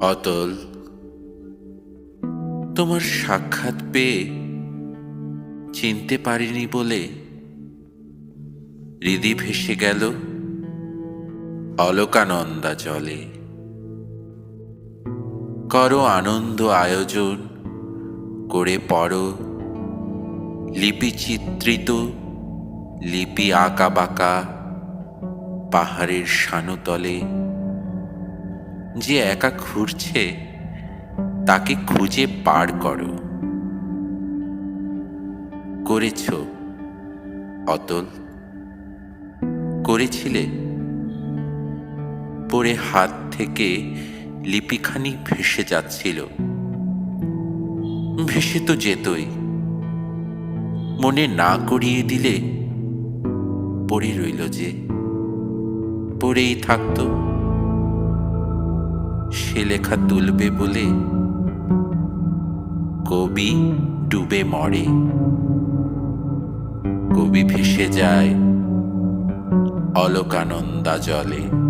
অতল, তোমার সাক্ষাৎ পেয়ে চিনতে পারিনি বলে হৃদি ভেসে গেল অলোকানন্দা জলে। করো আনন্দ আয়োজন করে পড়ো, লিপি চিত্রিত, লিপি আঁকা বাঁকা পাহাড়ের শানুতলে যে একা ঘুরছে, তাকে খুঁজে পার করো। করেছ, অতল। করেছিলে। পরে হাত থেকে লিপিখানি ভেসে যাচ্ছিল। ভেসে তো যেতই। মনে না করিয়ে দিলে পড়ে রইল যে, পড়েই থাকতো। সে লেখা তুলবে বলে কবি ডুবে মরে। কবি ভেসে যায় অলকানন্দা জলে।